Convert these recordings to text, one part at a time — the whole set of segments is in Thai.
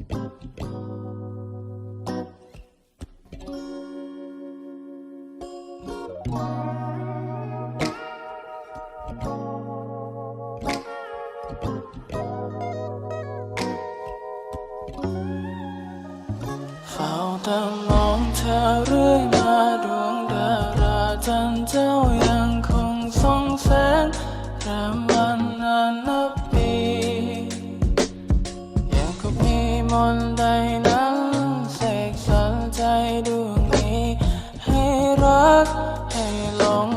เฝ้าต่มองเธอเรื่อยมาดวงดาราจันทร์เจ้ายังคงส่องแสงแรมวันนาน มีมนต์ใดนั้นเสกสรรใจดวงนี้ ให้รักให้หลง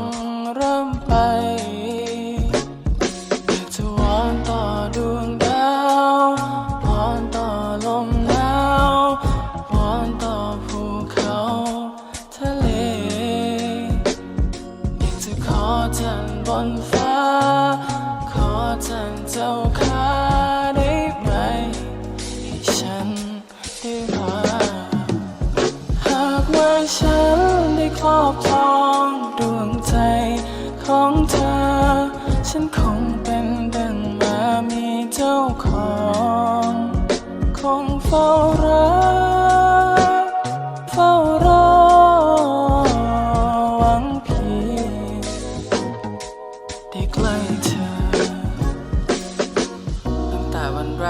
เริ่มไปจะวอนต่อดวงดาววอนต่อลมหนาววอนต่อภูเขาทะเลอยากจะขอจันทร์บนฟ้า ขอจันทร์เจ้า ได้รักหากว่าฉันได้ครอบครองดวงใจของเธอ ฉันคง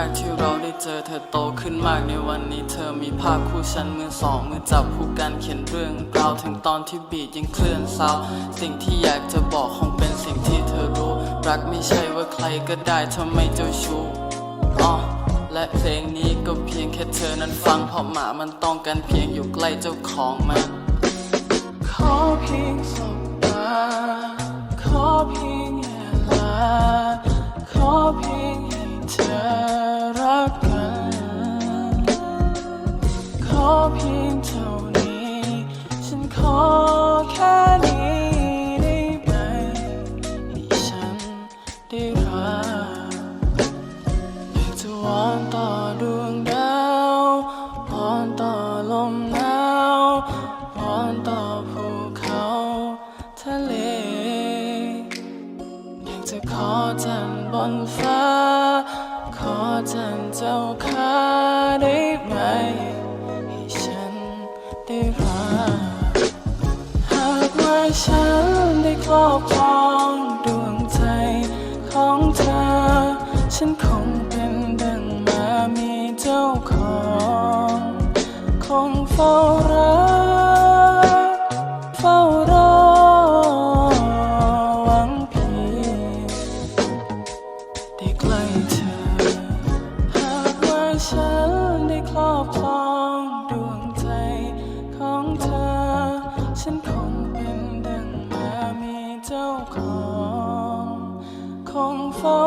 แรกที่เราได้เจอเธอโตขึ้นมากในวันนี้เธอมีภาพคู่ฉันมือสองมือจับคู่กันเขียนเรื่องราวถึงตอนที่บีดยังเคลื่อนเศร้าสิ่งที่อยากจะบอกคงเป็นสิ่งที่เธอรู้ รักไม่ใช่ว่าใครก็ได้ทำไมเจ้าชู้อ๋อและเพลงนี้ก็เพียงแค่เธอนั้นฟังเพราะหมามันต้องการเพียงอยู่ใกล้เจ้าของมันขอเพียงสบต จะขอจันบนฟ้า ขอจันเจ้าข้าได้ไหม ให้ฉันได้รักหากว่าฉันได้ครอบครองดวงใจของเธอ ฉันคงเป็นดังมามีเจ้าของ คงเฝ้ารั ฉันคงเป็นดังมามีเจ้าของ คงเฝ้า